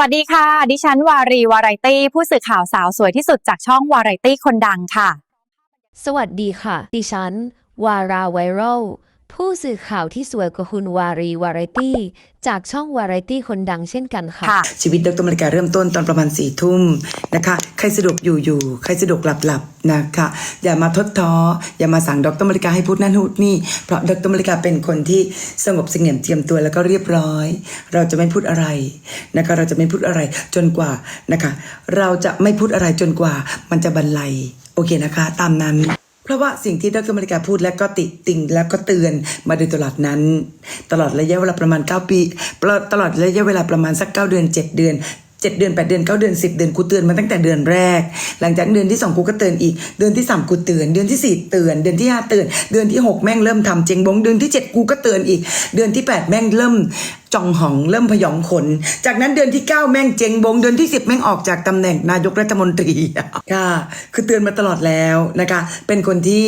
วัสดีค่ะ ดิฉันวารีวารายตี้ ผู้สื่อข่าวสาวสวยที่สุดจากช่องวารายตี้คนดังค่ะ สวัสดีค่ะ ดิฉัน วาราไวรัล ผู้สื่อข่าวที่สวยกว่าคุณวารีวาไรตี้ จากช่องวาไรตี้คนดังเช่นกันค่ะคะชีวิตดรมาริกาเริ่มต้นตอนประมาณสี่ทุ่มนะคะ ใครสะดวกอยู่อยู่ใครสะดวกหลับหลับนะคะ อย่ามาทดท้อ อย่ามาสั่งดรมาริกาให้พูดนั่นพูดนี่ เพราะดรมาริกาเป็นคนที่สงบเสงี่ยมเจียมตัวแล้วก็เรียบร้อย เราจะไม่พูดอะไรนะคะ เราจะไม่พูดอะไรจนกว่านะคะ เราจะไม่พูดอะไรจนกว่ามันจะบรรลัย โอเคนะคะ ตามนั้น เพราะว่าสิ่งที่ดรมาริกาพูดและก็ติติงแล้วก็เตือนมาโดยตลอดนั้น ตลอดระยะเวลาประมาณ 9 ปี ตลอดระยะเวลาประมาณสัก 9 เดือน 7 เดือน7เดือน8เดือน9เดือน10เดือนกูเตือนมาตั้งแต่เดือนแรก หลังจากเดือนที่2กูก็เตือนอีก เดือนที่3กูเตือน เดือนที่4เตือน เดือนที่5เตือน เดือนที่6แม่งเริ่มทำเจงบง เดือนที่7กูก็เตือนอีก เดือนที่8แม่งเริ่ม จองหองเริ่มพยองขน จากนั้นเดือนที่ 9 แม่งเจงบง เดือนที่ 10 แม่งออกจากตำแหน่งนายกรัฐมนตรีค่ะคือเตือนมาตลอดแล้วนะคะ เป็นคนที่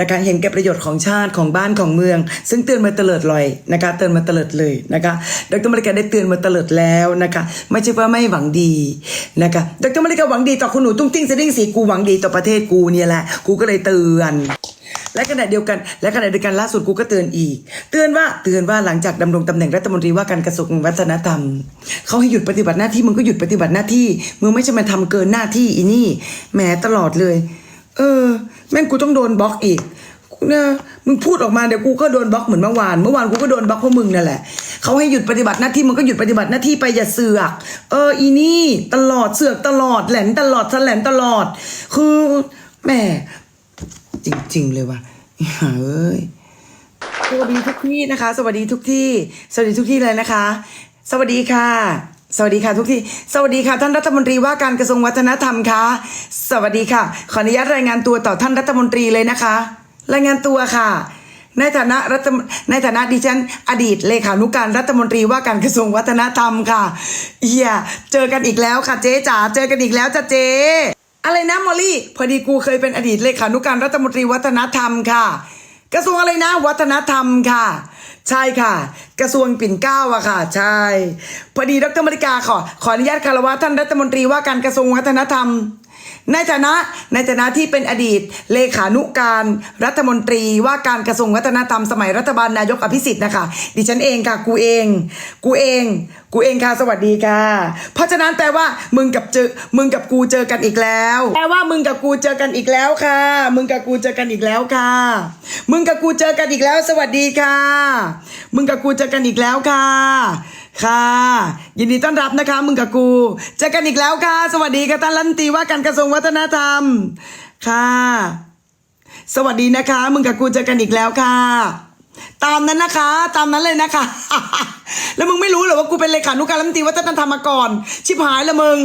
นะคะเห็นแก่ประโยชน์ของชาติของบ้านของเมือง ซึ่งเตือนมาตลอดเลยนะคะเตือนมาตลอดเลยนะคะดรมาริกาได้เตือนมาตลอดแล้วนะคะ ไม่ใช่ว่าไม่หวังดีนะคะดรมาริกาหวังดีต่อคุณหนูตุ้งติ้งสดิ้งสีกูหวังดีต่อประเทศกูเนี่ยแหละกูก็เลยเตือน และขณะเดียวกัน และขณะเดียวกันล่าสุดกูก็เตือนอีก เตือนว่าเตือนว่าหลังจากดำรงตำแหน่งรัฐมนตรีว่าการกระทรวงวัฒนธรรมเขาให้หยุดปฏิบัติหน้าที่มึงก็หยุดปฏิบัติหน้าที่มึงไม่ใช่มาทำเกินหน้าที่อีนี่แหมตลอดเลย เออ แม่งกูต้องโดนบล็อกอีกนะมึงพูดออกมาเดี๋ยวกูก็โดนบล็อกเหมือนเมื่อวาน เมื่อวานกูก็โดนบล็อกเพราะมึงนั่นแหละเขาให้หยุดปฏิบัติหน้าที่มึงก็หยุดปฏิบัติหน้าที่ไปอย่าเสือก เอออีนี่ ตลอดเสือกตลอดแหลนตลอดแสลนตลอด คือแหม จริง ๆ เลยว่ะเอ้ยสวัสดีทุกที่นะคะ สวัสดีทุกที่ สวัสดีทุกที่เลยนะคะ สวัสดีค่ะ สวัสดีค่ะทุกที่ สวัสดีค่ะ ท่านรัฐมนตรีว่าการกระทรวงวัฒนธรรมค่ะ สวัสดีค่ะ ขออนุญาตรายงานตัวต่อท่านรัฐมนตรีเลยนะคะ รายงานตัวค่ะ ในฐานะรัฐในฐานะดิฉัน อดีตเลขานุการรัฐมนตรีว่าการกระทรวงวัฒนธรรมค่ะเฮียเจอกันอีกแล้วค่ะเจ๊จ๋าเจอกันอีกแล้วจ้ะเจ๊ อะไรนะมอลลี่ พอดีกูเคยเป็นอดีตเลขานุการรัฐมนตรีวัฒนธรรมค่ะ กระทรวงอะไรนะ วัฒนธรรมค่ะ ใช่ค่ะ กระทรวงปิ่นเกล้าอะค่ะ ใช่ พอดีดรมริกาขอขออนุญาตคารวะท่านรัฐมนตรีว่าการกระทรวงวัฒนธรรม ในฐานะในฐานะที่เป็นอดีตเลขานุการรัฐมนตรีว่าการกระทรวงวัฒนธรรมสมัยรัฐบาลนายกอภิสิทธิ์นะคะ ดิฉันเองค่ะกูเอง กูเอง กูเองค่ะสวัสดีค่ะ เพราะฉะนั้นแปลว่ามึงกับเจอมึงกับกูเจอกันอีกแล้ว แปลว่ามึงกับกูเจอกันอีกแล้วค่ะ มึงกับกูเจอกันอีกแล้วค่ะ มึงกับกูเจอกันอีกแล้ว สวัสดีค่ะ มึงกับกูเจอกันอีกแล้วค่ะ ค่ะ ยินดีต้อนรับนะคะ มึงกับกูเจอกันอีกแล้วค่ะ สวัสดีค่ะท่านรัฐมนตรีว่าการกระทรวงวัฒนธรรม ค่ะ สวัสดีนะคะ มึงกับกูเจอกันอีกแล้วค่ะ ตามนั้นนะคะ ตามนั้นเลยนะคะ แล้วมึงไม่รู้เหรอว่ากูเป็นเลขานุการรัฐมนตรีวัฒนธรรมมาก่อน ชิบหายละมึง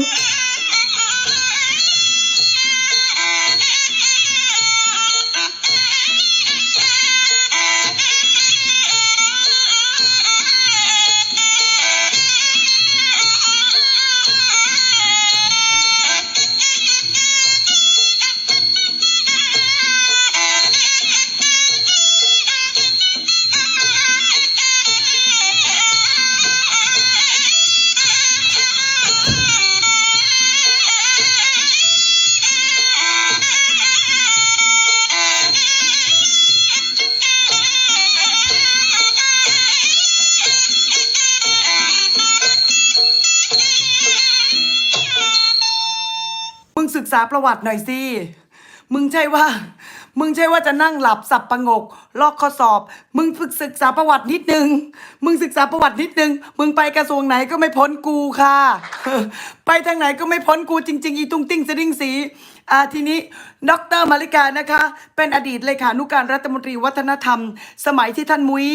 ษาประวัติหน่อยสิ มึงใช่ว่า มึงใช่ว่าจะนั่งหลับสับประงก ลอกข้อสอบ มึงฝึกศึกษาประวัตินิดนึง มึงศึกษาประวัตินิดนึง มึงไปกระทรวงไหนก็ไม่พ้นกูค่ะ ไปทางไหนก็ไม่พ้นกูจริง ๆ อีตุ้งติ้งสดิ้งสีอ่าทีนี้ดรมาริกานะคะ เป็นอดีตเลขานุการรัฐมนตรีวัฒนธรรม สมัยที่ท่านมุ้ย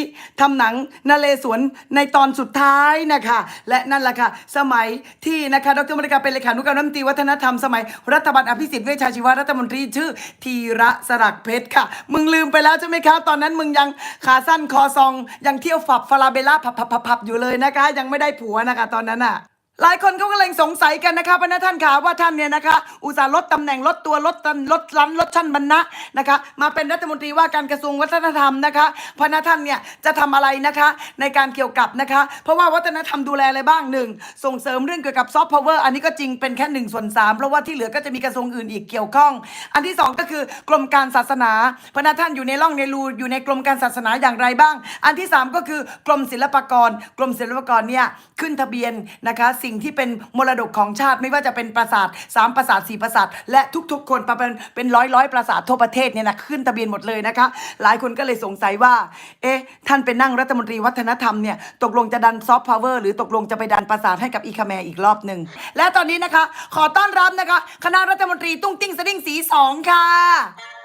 ทำหนังนาเลสวนในตอนสุดท้ายนะคะ และนั่นแหละค่ะ สมัยที่นะคะดรมาริกาเป็นเลขานุการรัฐมนตรีวัฒนธรรมสมัยรัฐบาลอภิสิทธิ์เวชชาชีวะรัฐมนตรีชื่อธีระสากเพชรค่ะ มึงลืมไปแล้วใช่ไหมคะ ตอนนั้นมึงยังขาสั้นคอซอง ยังเที่ยวฝับฟาราเบล่าผับผับพับพับอยู่เลยนะคะ ยังไม่ได้ผัวนะคะ ตอนนั้นอะ หลายคนเขาก็เลยสงสัยกันนะคะพระนะท่านขาว่าท่านเนี่ยนะคะ อุตส่าห์ลดตำแหน่งลดตัวลดตันลดลันลดชั้นบรรณะนะคะ มาเป็นรัฐมนตรีว่าการกระทรวงวัฒนธรรมนะคะพระนะท่านเนี่ยจะทำอะไรนะคะ ในการเกี่ยวกับนะคะ เพราะว่าวัฒนธรรมดูแลอะไรบ้างหนึ่งส่งเสริมเรื่องเกี่ยวกับซอฟต์พาวเวอร์อันนี้ก็จริงเป็นแค่หนึ่งส่วนสามเพราะว่าที่เหลือก็จะมีกระทรวงอื่นอีกเกี่ยวข้อง อันที่สองก็คือกรมการศาสนาพระนะท่านอยู่ในร่องในรูอยู่ในกรมการศาสนาอย่างไรบ้าง อันที่สามก็คือกรมศิลปากรกรมศิลปากรเนี่ยขึ้นทะเบียนนะคะสงที่เป็นมรดกของชาติไม่ว่าจะเป็นปราสาทสามปราสาทสี่ปราสาทและทุกๆ คนประมาณเป็นร้อยร้อยปราสาททั่วประเทศเนี่ยนะขึ้นทะเบียนหมดเลยนะคะ หลายคนก็เลยสงสัยว่า เอ๊ะ ท่านเป็นนั่งรัฐมนตรีวัฒนธรรมเนี่ยตกลงจะดันซอฟต์พาวเวอร์หรือตกลงจะไปดันปราสาทให้กับอีคาแมอีกรอบหนึ่งและตอนนี้นะคะ ขอต้อนรับนะคะ คณะรัฐมนตรีตุ้งติ้งสดิ้งสีสองค่ะ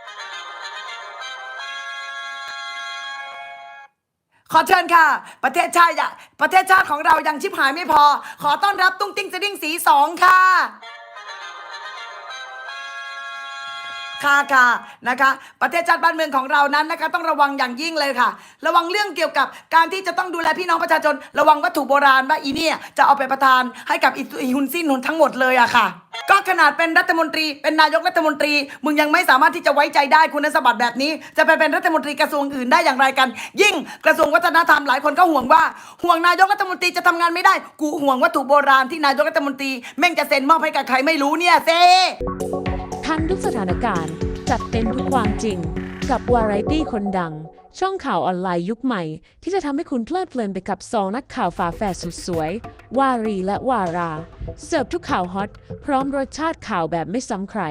ขอเชิญค่ะ ประเทศชาติประเทศชาติของเรายังชิบหายไม่พอ ขอต้อนรับตุ้งติ้งสดิ้งสีสองค่ะ ค่ะค่ะนะคะ ประเทศชาติบ้านเมืองของเรานั้นนะคะต้องระวังอย่างยิ่งเลยค่ะ ระวังเรื่องเกี่ยวกับการที่จะต้องดูแลพี่น้องประชาชน ระวังวัตถุโบราณว่าอีเนี่ยจะเอาไปประทานให้กับอีอีฮุนสิ้นหุนทั้งหมดเลยอะค่ะ ก็ขนาดเป็นรัฐมนตรีเป็นนายกรัฐมนตรี มึงยังไม่สามารถที่จะไว้ใจได้คุณสมบัติแบบนี้ จะไปเป็นรัฐมนตรีกระทรวงอื่นได้อย่างไรกัน ยิ่งกระทรวงวัฒนธรรมหลายคนก็ห่วงว่า ห่วงนายกรัฐมนตรีจะทำงานไม่ได้ กูห่วงวัตถุโบราณที่นายกรัฐมนตรีแม่งจะเซ็นมอบให้กับใครไม่รู้เนี่ยเซ ทันทุกสถานการณ์ จัดเต็มทุกความจริง กับวาไรตี้คนดัง ช่องข่าวออนไลน์ยุคใหม่ ที่จะทำให้คุณเพลิดเพลินไปกับสองนักข่าวฝาแฝดสุดสวย วารีและวารา เสิร์ฟทุกข่าวฮอต พร้อมรสชาติข่าวแบบไม่ซ้ำใคร